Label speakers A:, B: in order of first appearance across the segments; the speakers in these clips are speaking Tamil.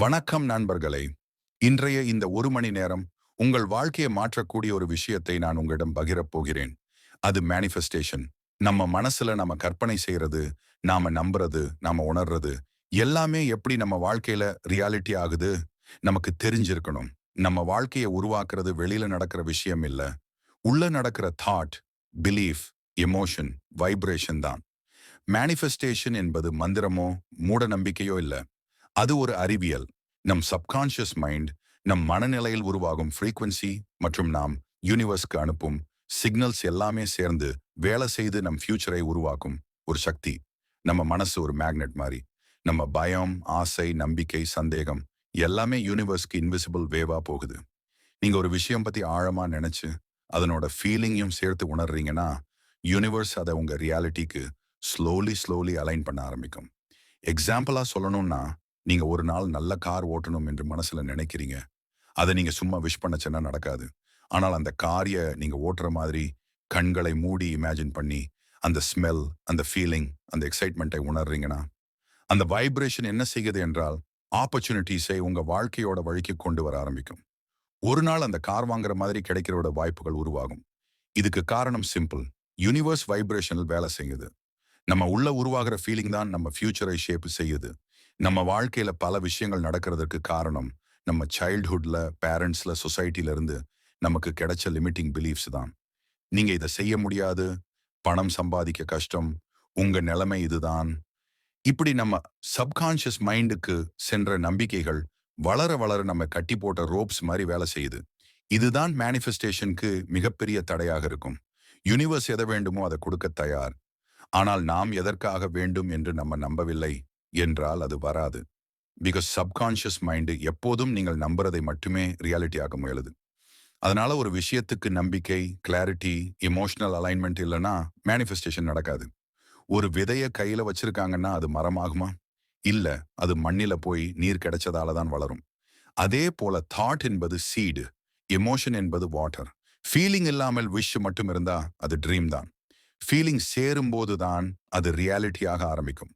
A: வணக்கம் நண்பர்களே. இன்றைய இந்த ஒரு மணி நேரம் உங்கள் வாழ்க்கையை மாற்றக்கூடிய ஒரு விஷயத்தை நான் உங்களிடம் பகிரப் போகிறேன். அது மேனிஃபெஸ்டேஷன் நம்ம மனசுல நம்ம கற்பனை செய்யறது நாம நம்புறது நாம உணர்றது எல்லாமே எப்படி நம்ம வாழ்க்கையில ரியாலிட்டி ஆகுது? நமக்கு தெரிஞ்சிருக்கணும். நம்ம வாழ்க்கையை உருவாக்குறது வெளியில நடக்கிற விஷயம் இல்ல. உள்ள நடக்கிற தாட் பிலீஃப் எமோஷன் வைப்ரேஷன் தான். மேனிஃபெஸ்டேஷன் என்பது மந்திரமோ மூட நம்பிக்கையோ இல்ல. அது ஒரு அறிவியல். நம் சப்கான்ஷியஸ் மைண்ட் நம் மனநிலையில் உருவாகும் ஃப்ரீக்வன்சி மற்றும் நாம் யூனிவர்ஸ்க்கு அனுப்பும் சிக்னல்ஸ் எல்லாமே சேர்ந்து வேலை செய்து நம் ஃபியூச்சரை உருவாக்கும் ஒரு சக்தி. நம்ம மனசு ஒரு மேக்னெட் மாதிரி நம்ம பயம் ஆசை நம்பிக்கை சந்தேகம் எல்லாமே யூனிவர்ஸ்க்கு இன்விசிபிள் வேவா போகுது. நீங்க ஒரு விஷயம் பத்தி ஆழமா நினைச்சு அதனோட ஃபீலிங்கையும் சேர்த்து உணர்றீங்கன்னா யூனிவர்ஸ் அதை உங்க ரியாலிட்டிக்கு ஸ்லோலி ஸ்லோலி அலைன் பண்ண ஆரம்பிக்கும். எக்ஸாம்பிளா சொல்லணும்னா நீங்க ஒரு நாள் நல்ல கார் ஓட்டணும் என்று மனசுல நினைக்கிறீங்க. அதை நீங்க சும்மா விஷ் பண்ணச்சுன்னா நடக்காது. ஆனால் அந்த காரிய நீங்க ஓட்டுற மாதிரி கண்களை மூடி இமேஜின் பண்ணி அந்த ஸ்மெல் அந்த ஃபீலிங் அந்த எக்ஸைட்மெண்ட்டை உணர்றீங்கன்னா அந்த வைப்ரேஷன் என்ன செய்யுது என்றால் ஆப்பர்ச்சுனிட்டிஸை உங்க வாழ்க்கையோட வழிக்கு கொண்டு வர ஆரம்பிக்கும். ஒரு நாள் அந்த கார் வாங்குற மாதிரி கிடைக்கிறோட வாய்ப்புகள் உருவாகும். இதுக்கு காரணம் சிம்பிள் யூனிவர்ஸ் வைப்ரேஷனில் வேலை செய்யுது. நம்ம உள்ள உருவாகிற ஃபீலிங் தான் நம்ம ஃபியூச்சரை ஷேப் செய்யுது. நம்ம வாழ்க்கையில பல விஷயங்கள் நடக்கிறதுக்கு காரணம் நம்ம சைல்ட்ஹுட்ல பேரண்ட்ஸ்ல சொசைட்டில இருந்து நமக்கு கிடைச்ச லிமிட்டிங் பிலீஃப்ஸ் தான். நீங்க இதை செய்ய முடியாது பணம் சம்பாதிக்க கஷ்டம் உங்க நிலைமை இதுதான். இப்படி நம்ம சப்கான்ஷியஸ் மைண்டுக்கு சென்ற நம்பிக்கைகள் வளர வளர நம்ம கட்டி போட்ட ரோப்ஸ் மாதிரி வேலை செய்யுது. இதுதான் மேனிஃபெஸ்டேஷனுக்கு மிகப்பெரிய தடையாக இருக்கும். யூனிவர்ஸ் எதை வேண்டுமோ அதை கொடுக்க தயார். ஆனால் நாம் எதற்காக வேண்டும் என்று நம்ம நம்பவில்லை? என்றால் அது வராது. பிகாஸ் சப்கான்ஷியஸ் மைண்டு எப்போதும் நீங்கள் நம்புறதை மட்டுமே ரியாலிட்டி ஆக முயலுது. அதனால ஒரு விஷயத்துக்கு நம்பிக்கை கிளாரிட்டி எமோஷனல் அலைன்மெண்ட் இல்லைன்னா மேனிஃபெஸ்டேஷன் நடக்காது. ஒரு விதைய கையில வச்சிருக்காங்கன்னா அது மரமாகுமா? இல்ல அது மண்ணில போய் நீர் கிடைச்சதால தான் வளரும். அதே போல தாட் என்பது சீடு எமோஷன் என்பது வாட்டர் ஃபீலிங் இல்லாமல் விஷ் மட்டும் இருந்தா அது ட்ரீம் தான். ஃபீலிங் சேரும்போது தான் அது ரியாலிட்டியாக ஆரம்பிக்கும்.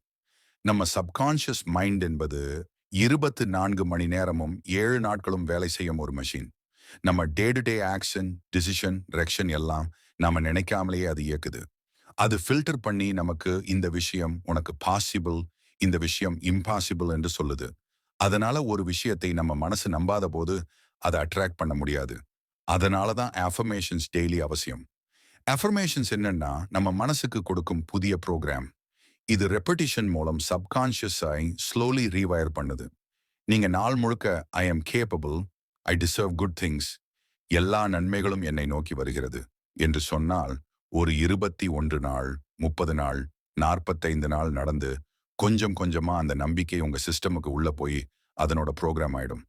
A: நம்ம சப்கான்ஷியஸ் மைண்ட் என்பது இருபத்து நான்கு மணி நேரமும் ஏழு நாட்களும் வேலை செய்யும் ஒரு மெஷின் நம்ம day to day action decision reaction எல்லாம் நாம நினைக்காமலேயே அது இயக்குது. அது ஃபில்டர் பண்ணி நமக்கு இந்த விஷயம் உனக்கு பாசிபிள் இந்த விஷயம் இம்பாசிபிள் என்று சொல்லுது. அதனால ஒரு விஷயத்தை நம்ம மனசு நம்பாத போது அதை அட்ராக்ட் பண்ண முடியாது. அதனால தான் அஃபர்மேஷன்ஸ் டெய்லி அவசியம். அஃபர்மேஷன்ஸ் என்னன்னா நம்ம மனசுக்கு கொடுக்கும் புதிய ப்ரோக்ராம் இது ரெப்படிஷன் மூலம் சப்கான்ஷியஸாய் ஸ்லோலி ரீவயர் பண்ணுது. நீங்க நாள் முழுக்க I am capable I deserve good things எல்லா நன்மைகளும் என்னை நோக்கி வருகிறது. என்று சொன்னால் ஒரு இருபத்தி ஒன்று நாள் முப்பது நாள் நாற்பத்தைந்து நாள் நடந்து கொஞ்சம் கொஞ்சமா அந்த நம்பிக்கை உங்க சிஸ்டமுக்கு உள்ள போய் அதனோட ப்ரோக்ராம் ஆயிடும்.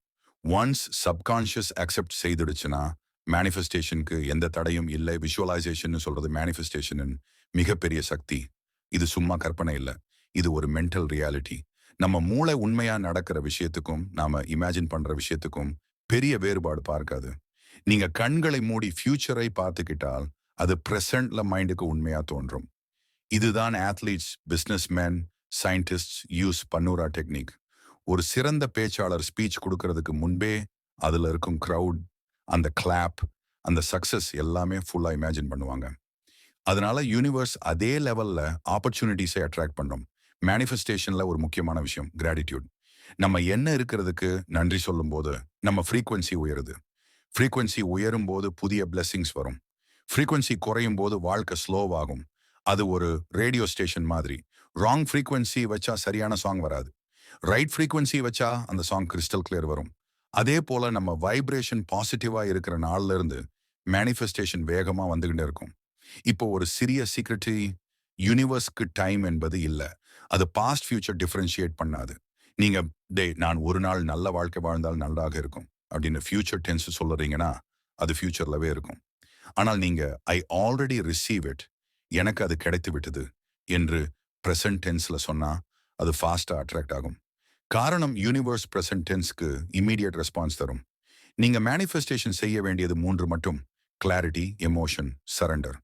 A: ஒன்ஸ் சப்கான்ஷியஸ் அக்செப்ட் செய்துடுச்சுன்னா மேனிஃபெஸ்டேஷனுக்கு எந்த தடையும் இல்லை. விஷுவலைசேஷன் சொல்றது மேனிஃபெஸ்டேஷன் மிகப்பெரிய சக்தி. இது சும்மா கற்பனை இல்லை. இது ஒரு மென்டல் ரியாலிட்டி நம்ம மூளை உண்மையா நடக்கிற விஷயத்துக்கும் நாம இமேஜின் பண்ற விஷயத்துக்கும் பெரிய வேறுபாடு பார்க்காது. நீங்க கண்களை மூடி ஃபியூச்சரை பார்த்துக்கிட்டால் அது பிரசன்ட்ல மைண்டுக்கு உண்மையா தோன்றும். இதுதான் athletes business man scientist use பன்னூரா technique ஒரு சிறந்த பேச்சாளர் ஸ்பீச் கொடுக்கறதுக்கு முன்பே அதுல இருக்கும் க்ரௌட் அந்த கிளாப் அந்த சக்சஸ் எல்லாமே ஃபுல்லா இமேஜின் பண்ணுவாங்க. அதனால யூனிவர்ஸ் அதே லெவல்ல ஆப்பர்ச்சுனிட்டிஸை அட்ராக்ட் பண்ணும். மேனிஃபெஸ்டேஷன்ல ஒரு முக்கியமான விஷயம் கிராட்டிடியூட் நம்ம என்ன இருக்கிறதுக்கு நன்றி சொல்லும் போது நம்ம ஃப்ரீக்வன்சி உயருது. ஃப்ரீக்வன்சி உயரும் போது புதிய பிளெஸ்ஸிங்ஸ் வரும். ஃப்ரீக்வன்சி குறையும் போது வாழ்க்கை ஸ்லோவாகும் அது ஒரு ரேடியோ ஸ்டேஷன் மாதிரி. ராங் ஃப்ரீக்வன்சி வச்சா சரியான சாங் வராது. ரைட் ஃப்ரீக்வன்சி வச்சா அந்த சாங் கிறிஸ்டல் கிளியர் வரும். அதே போல நம்ம வைப்ரேஷன் பாசிட்டிவா இருக்கிற நாள்ல இருந்து மேனிஃபெஸ்டேஷன் வேகமா வந்துகிட்டே இருக்கும். இப்போ ஒரு சிறிய சீக்ரெட்டி யூனிவர்ஸ்க்கு டைம் என்பது இல்லை. அது பாஸ்ட் ஃபியூச்சர் டிஃப்ரென்ஷியேட் பண்ணாது. நீங்க டே நான் ஒரு நாள் நல்ல வாழ்க்கை வாழ்ந்தால் நல்லாக இருக்கும். அப்படின்னு ஃபியூச்சர் டென்ஸ் சொல்லுறீங்கன்னா அது ஃபியூச்சர்லவே இருக்கும். ஆனால் நீங்க ஐ ஆல்ரெடி ரிசீவ் இட் எனக்கு அது கிடைத்து விட்டது. என்று ப்ரெசன்ட் டென்ஸ்ல சொன்னா அது ஃபாஸ்டா அட்ராக்ட் ஆகும். காரணம் யூனிவர்ஸ் ப்ரெசன்ட் டென்ஸ்க்கு இம்மீடியட் ரெஸ்பான்ஸ் தரும். நீங்க மேனிஃபெஸ்டேஷன் செய்ய வேண்டியது மூன்று மட்டும். கிளாரிட்டி எமோஷன் சரண்டர்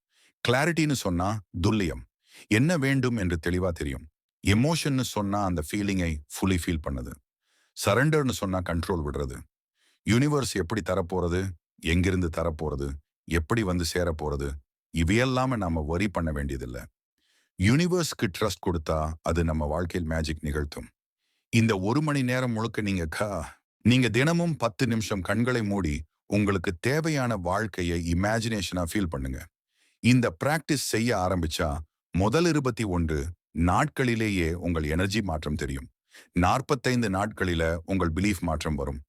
A: கிளாரிட்டின்னு சொன்னா துல்லியம். என்ன வேண்டும் என்று தெளிவா தெரியும். எமோஷன்னு சொன்னா அந்த ஃபீலிங்கை ஃபுல்லி ஃபீல் பண்ணுது. சரண்டர்னு சொன்னா கண்ட்ரோல் விடுறது. யூனிவர்ஸ் எப்படி தரப்போறது? எங்கிருந்து தரப்போறது? எப்படி வந்து சேரப்போறது? இவையெல்லாம நாம வரி பண்ண வேண்டியதில்லை. யூனிவர்ஸ்க்கு ட்ரஸ்ட் கொடுத்தா அது நம்ம வாழ்க்கையில் மேஜிக் நிகழ்த்தும். இந்த ஒரு மணி நேரம் முழுக்க நீங்க கா நீங்க தினமும் பத்து நிமிஷம் கண்களை மூடி உங்களுக்கு தேவையான வாழ்க்கையை இமேஜினேஷனா ஃபீல் பண்ணுங்க. இந்த பிராக்டிஸ் செய்ய ஆரம்பிச்சா முதல் இருபத்தி ஒன்று நாட்களிலேயே உங்கள் எனர்ஜி மாற்றம் தெரியும். நாற்பத்தைந்து நாட்களில உங்கள் பிலீஃப் மாற்றம் வரும்.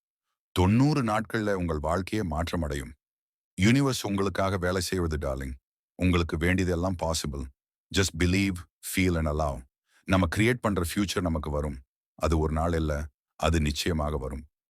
A: தொண்ணூறு நாட்கள்ல உங்கள் வாழ்க்கையே மாற்றம் அடையும். யூனிவர்ஸ் உங்களுக்காக வேலை செய்வது டார்லிங் உங்களுக்கு வேண்டியதெல்லாம் possible just believe feel and allow நம்ம கிரியேட் பண்ற ஃபியூச்சர் நமக்கு வரும். அது ஒரு நாள் இல்ல அது நிச்சயமாக வரும்.